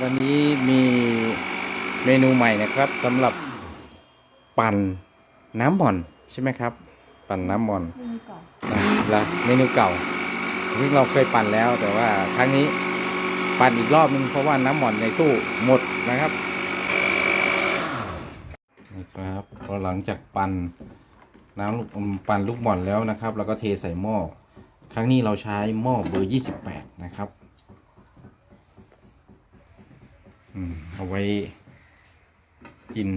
วันนี้มีเมนูใหม่นะครับสำหรับปั่นน้ำหม่อนใช่ไหมครับ ปั่นน้ำหม่อนไม่มีก่อนนะละเมนูเก่าซึ่งเราเคยปั่นแล้ว แต่ว่าครั้งนี้ปั่นอีกรอบนึงเพราะว่าน้ำหม่อนในตู้หมดนะครับนี่ครับพอหลังจากปั่นน้ำลูกปั่นลูกหม่อนแล้วนะครับ แล้วก็เทใส่หม้อครั้งนี้เราใช้หม้อเบอร์ 28 นะครับ อืม เอาไว้กิน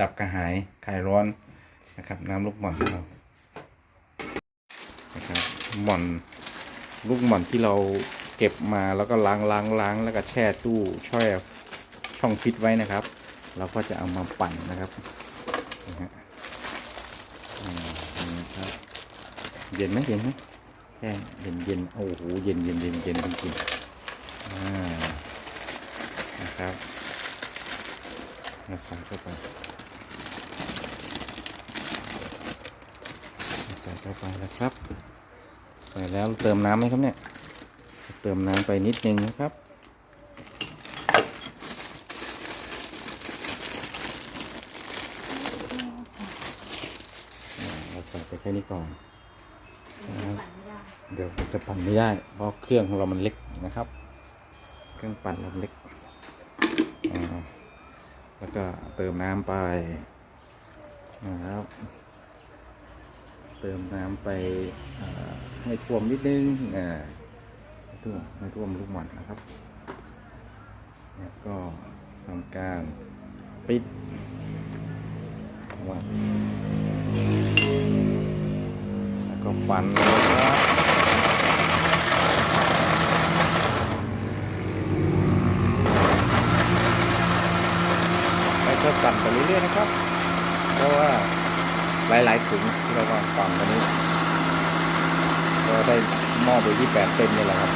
ดับกระหายคลายร้อนนะครับน้ำลูกหม่อนของเรานะครับหม่อนลูกหม่อนที่เราเก็บมาแล้วก็ล้างล้างล้างแล้วก็แช่ตู้ช่อยช่องฟิตไว้นะครับ เราก็จะเอามาปั่นนะครับนะฮะอ่านี่ครับเย็นไหมเย็นไหมแค่เย็นเย็นโอ้โหเย็นเย็นเย็นเย็นจริงๆอ่า นะครับเราใส่เข้าไปใส่เข้าไปแล้วครับ ใส่แล้วเติมน้ำไหมครับเนี่ย เติมน้ำไปนิดนึงนะครับอ่าเราใส่ไปแค่นี้ก่อนปั่นไม่ได้เดี๋ยวจะปั่นไม่ได้ เพราะเครื่องของเรามันเล็กนะครับ เครื่องปั่นเราเล็กอ่า แล้วก็เติมน้ำไปนะครับ เติมน้ำไปให้ท่วมนิดนึงให้ท่วมให้ท่วมลูกหมอนนะครับ แล้วก็ทำการปิดว่าแล้วก็ปั่นเลยครับ ไปั่นไปเรื่อยๆนะครับ เพราะว่าหลายๆถุงที่เราวางปั่นวันนี้ ก็ได้หม้อเบอร์ยี่แปดเต็มเลยแหละครับ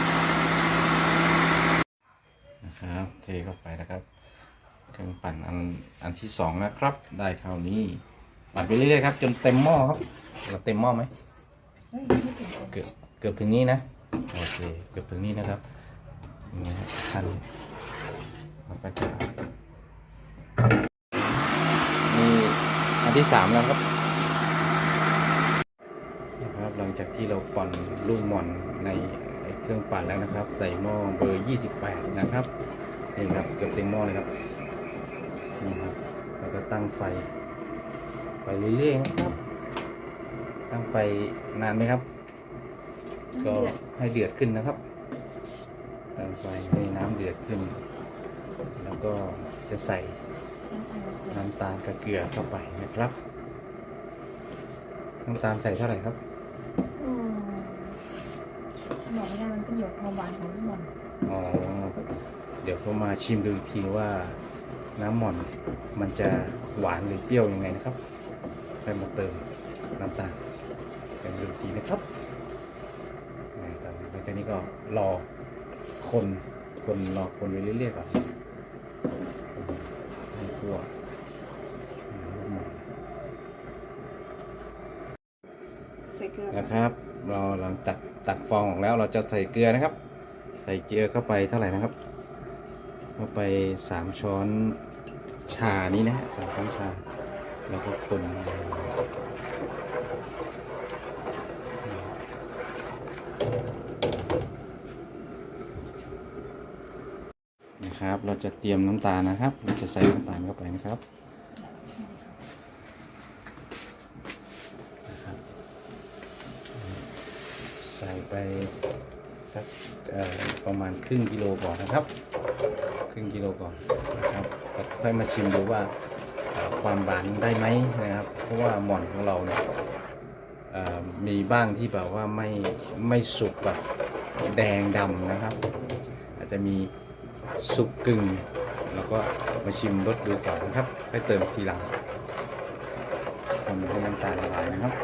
นะครับ เทเข้าไปนะครับเครื่องปั่นอันอันที่สองนะครับ ได้คราวนี้ ปั่นไปเรื่อยๆครับ จนเต็มหม้อครับเราเต็มหม้อไหมเกือบเกือบถึงนี้นะโอเคเกือบถึงนี้นะครับนี่ครับขั้นเราก็จะมีอัน ที่สามแล้วครับนะครับ หลังจากที่เราปั่นลูกหม่อนในเครื่องปั่นแล้วนะครับ ใส่หม้อเบอร์28นะครับนี่ครับเกือบเต็มหม้อเลยครับนี่ครับแล้วก็ตั้งไฟ ไปเรื่อยๆนะครับ ตั้งไฟนานไหมครับ ก็ให้เดือดขึ้นนะครับ ตั้งไฟให้น้ำเดือดขึ้น แล้วก็จะใส่ น้ำตาลกับเกลือเข้าไปนะครับ น้ำตาลใส่เท่าไหร่ครับอืมบอกไม่ได้มันขึ้นอยู่กับความหวานของลูกบอลอ๋อเดี๋ยวเขามาชิมดูอีกทีว่าน้ำหม่อนมันจะหวานหรือเปรี้ยวยังไงนะครับไปมาเติมน้ำตาลเป็นดูอีกทีนะครับนะครับหลังจากนี้ก็รอคนคนรอคนไปเรื่อยๆก่อนให้ทั่วน้ำหม่อน ใส่เกลือ นะครับเราหลังตักตักฟองออก แล้วเราจะใส่เกลือนะครับ ใส่เกลือเข้าไปเท่าไหร่นะครับเข้าไปสามช้อนชานี้นะฮะสามช้อนชา แล้วก็คนนะครับ เราจะเตรียมน้ำตาลนะครับ เราจะใส่น้ำตาลเข้าไปนะครับ ใส่ไปสักประมาณครึ่งกิโลก่อนนะครับ ครึ่งกิโลก่อนนะครับค่อยมาชิมดูว่าความหวานได้ไหมนะครับ เพราะว่าหม่อนของเราเนี่ยมีบ้างที่แบบว่าไม่ไม่สุกแบบแดงดำนะครับ อาจจะมีสุกกึ่งแล้วก็มาชิมรสดูก่อนนะครับค่อยเติมทีหลังทำให้น้ำตาลละลายนะครับ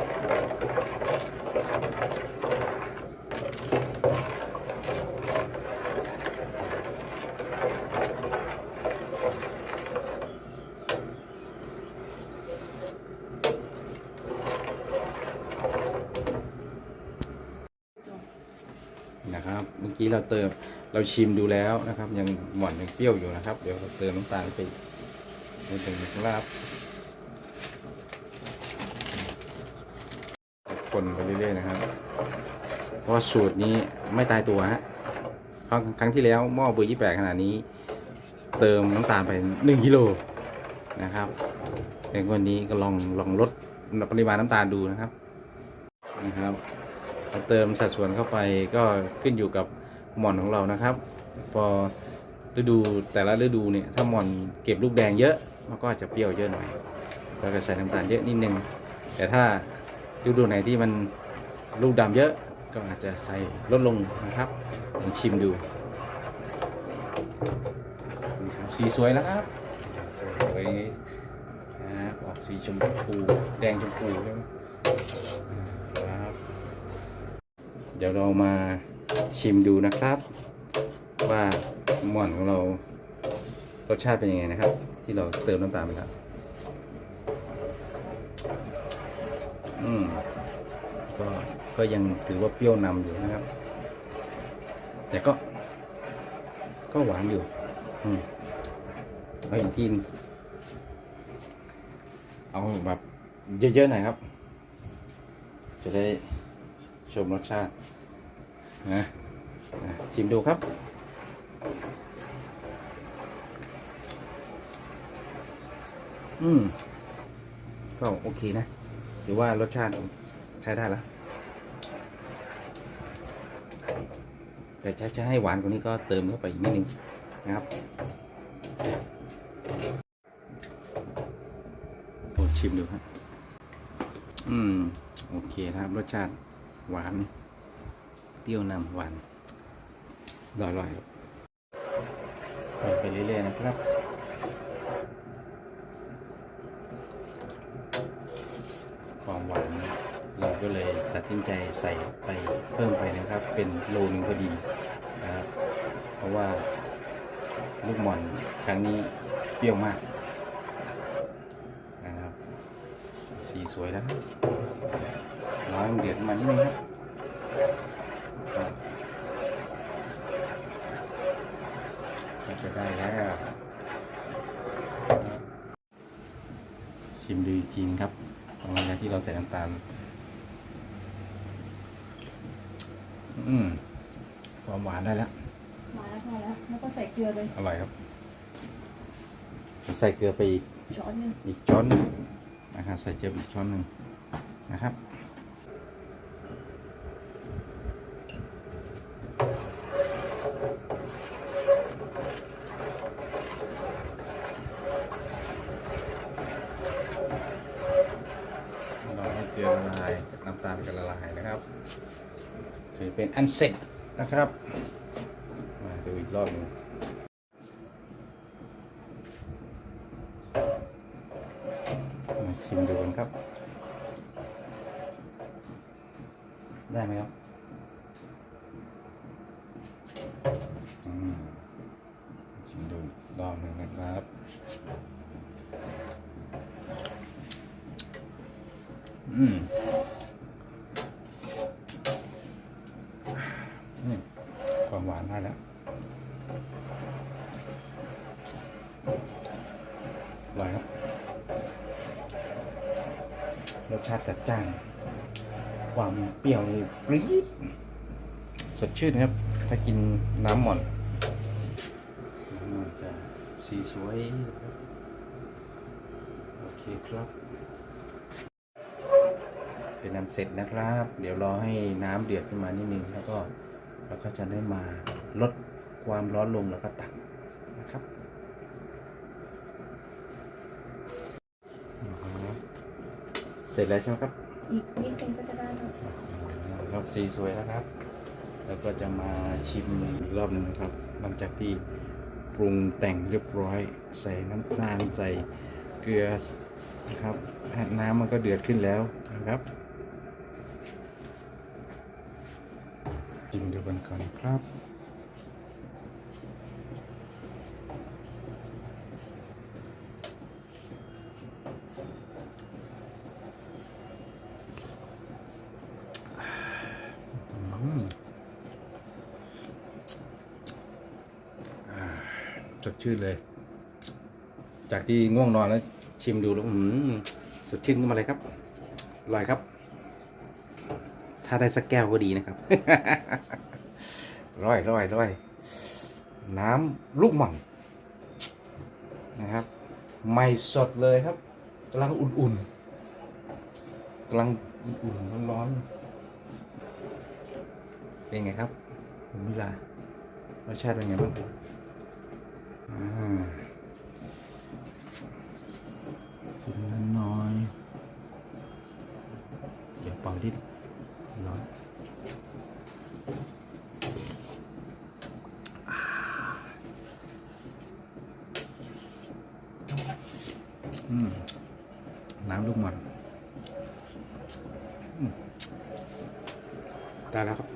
เมื่อกี้เราเติมเราชิมดูแล้วนะครับ ยังหม่อนยังเปรี้ยวอยู่นะครับ เดี๋ยวเราเติมน้ำตาลไปนิดหนึ่งนะครับคนไปเรื่อยๆนะครับ เพราะสูตรนี้ไม่ตายตัวฮะครั้งครั้งที่แล้วหม้อเบอร์ยี่แปดขนาดนี้ เติมน้ำตาลไป1กิโลนะครับในวันนี้ก็ลองลองลดปริมาณน้ำตาลดูนะครับนะครับ เติมสัดส่วนเข้าไปก็ขึ้นอยู่กับหม่อนของเรานะครับ พอฤดูแต่ละฤดูเนี่ยถ้าหม่อนเก็บลูกแดงเยอะมันก็อาจจะเปรี้ยวเยอะหน่อยเราก็ใส่น้ำตาลเยอะนิดนึง แต่ถ้าฤดูไหนที่มันลูกดำเยอะก็อาจจะใส่ลดลงนะครับลองชิมดูสีสวยแล้วครับสวยนะครับออกสีชมพูแดงชมพูใช่ไหมครับ เดี๋ยวเรามาชิมดูนะครับ ว่าหม่อนของเรารสชาติเป็นยังไงนะครับ ที่เราเติมน้ำตาลไปครับอืมก็ก็ยังถือว่าเปรี้ยวนำอยู่นะครับ แต่ก็ ก็หวานอยู่ อืมเอาอีกทีนเอาแบบเยอะๆหน่อยครับ จะได้ ชมรสชาตินะชิมดูครับ อืม ก็โอเคนะหรือว่ารสชาติใช้ได้แล้ว แต่จะจะให้หวานกว่านี้ก็เติมเข้าไปอีกนิดนึงนะครับโอ้ชิมดูครับ อืม โอเคนะครับ รสชาติ หวาน เปรี้ยวนำหวานอร่อยๆคนไปเรื่อยๆนะครับความหวานเราก็เลยตัดสินใจใส่ไปเพิ่มไปนะครับ เป็นโลนึงพอดีนะครับ เพราะว่าลูกหม่อนครั้งนี้เปรี้ยวมากนะครับสีสวยแล้ว รับร้อนเดือดมานิดนึงครับครับก็จะได้แล้วชิมดูอีกทีนึงครับหลังจากที่เราใส่น้ำตาล อืมความหวานได้แล้ว มาแล้วพอแล้ว แล้วก็ใส่เกลือเลยอร่อยครับผมใส่เกลือไปอีกช้อนหนึง อีกช้อนหนึ่งนะครับใส่เจียวอีกช้อนหนึ่งนะครับรอให้เกลือละลายน้ำตาลก็ละลายนะครับถื อันเสร็จนะครับมาดูอีกรอบหนึงมาชิมดูกันครับ ได้ไหมครับอืมชิมดูรอบหนึ่งนะครับอืมอืมควานได้แล้วอร่อยครับ รสชาติจัดจ้าน ความเปรี้ยวนี่ปรี๊ดสดชื่นครับ ถ้ากินน้ำหม่อนน้ำหม่อนจะสีสวย โอเคครับ เป็นอันเสร็จนะครับ เดี๋ยวรอให้น้ำเดือดขึ้นมานิดนึงแล้วก็ เราก็จะได้มาลดความร้อนลงแล้วก็ตักนะครับเสร็จแล้วใช่ไหมครับอีกนิดนึงก็จะได้แล้วครับสีสวยแล้วครับ แล้วก็จะมาชิมอีกรอบหนึ่งนะครับ หลังจากที่ปรุงแต่งเรียบร้อย ใส่น้ำตาลใส่เกลือนะครับน้ำมันก็เดือดขึ้นแล้วนะครับ ชิมดูกันก่อนครับอืมสดชื่นเลย จากที่ง่วงนอนแล้วชิมดูแล้วสดชื่นขึ้นมาเลยครับอร่อยครับ ถ้าได้สักแก้วก็ดีนะครับร่อยร่อยร่อยน้ำลูกหม่อนนะครับไม่สดเลยครับกำลังอุ่นๆกำลังอุ่นๆร้อนๆเป็นไงครับคุณมิลารสชาติเป็นไงบ้างอ่ากินน้อยๆเดี๋ยวเป่าดิ ร้อนน้ำลูกหมันอืมได้แล้วครับ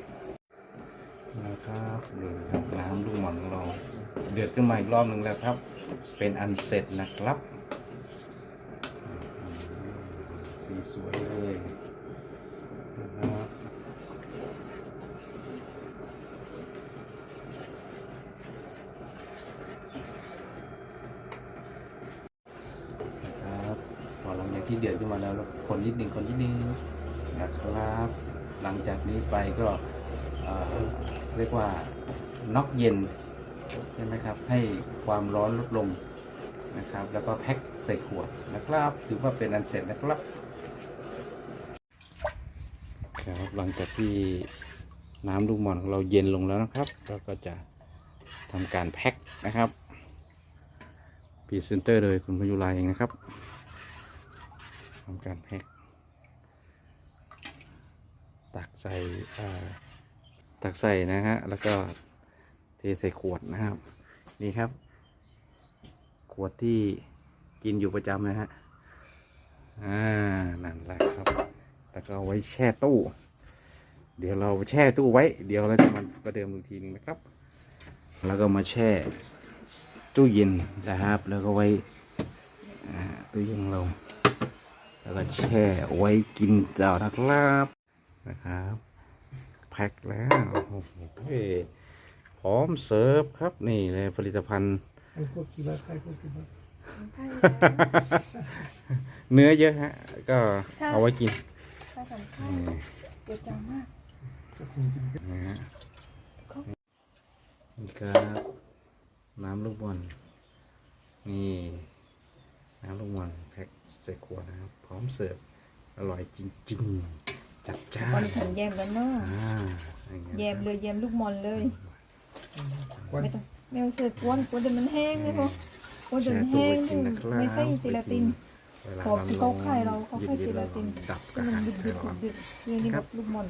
นะครับนี่ครับน้ำลูกหมันของเรา เดือดขึ้นมาอีกรอบหนึ่งแล้วครับ เป็นอันเสร็จนะครับ สีสวยเลยนะครับนะครับพอหลังจาก ที่เดือดขึ้นมาแล้วเราคนนิดหนึ่งคนนิดนึงนะครับ หลังจากนี้ไปก็เเรียกว่าน็อกเย็นใช่ไหมครับ ให้ความร้อนลดลงนะครับ แล้วก็แพ็คใส่ขวดนะครับ ถือว่าเป็นอันเสร็จนะครับ ครับหลังจากที่น้ำลูกหม่อนของเราเย็นลงแล้วนะครับเราก็จะทำการแพ็คนะครับพรีเซนเตอร์โดยคุณพยุราเองนะครับ ทำการแพ็คตักใส่ตักใส่นะฮะ แล้วก็เทใส่ขวดนะครับ นี่ครับ ขวดที่กินอยู่ประจำนะฮะ อ่า นั่นแหละครับ แล้วก็เอาไว้แช่ตู้ เดี๋ยวเราแช่ตู้ไว้ เดี๋ยวเราจะมาประเดิมอีกทีหนึงนะครับ แล้วก็มาแช่ตู้เย็นนะครับ แล้วก็ไว้ตู้เย็นของเรา แล้วก็แช่ไว้กินต่อนะครับนะครับ แพ็คแล้วโอ้โหพร้อมเสิร์ฟครับนี่เลยผลิตภัณฑ์ Hay por aquí vas, hay por aquí vas. เนื้อเยอะฮะ ก็เอาไว้กินถ้าสำคัญนี่เดี๋ยวจังมากนะฮะนี่ครับ น้ำลูกบอลนี่ น้ำลูกบอลแพ็คใส่ขวดนะครับ พร้อมเสิร์ฟอร่อยจริงๆ จัดจ้าตอนนนี้ฉันแยมแล้วเนาะอ่าอย่างงี้แยมเลยแยมลูกมอนเลย Juan, ไม่ต้องไม่ต้องเสือกกวนกวนจนมันแห้งเลยพอกวนจนมันแห้งแช่ตู้ไว้กินนะครับไม่ใช่เจลาติน เวลาพอที่เขาขายเราเขาย็ให้นๆเจลาติน ดับกก็ระมันหายดึบดึบร้อนดึบนี่นี่ครับลูกมอน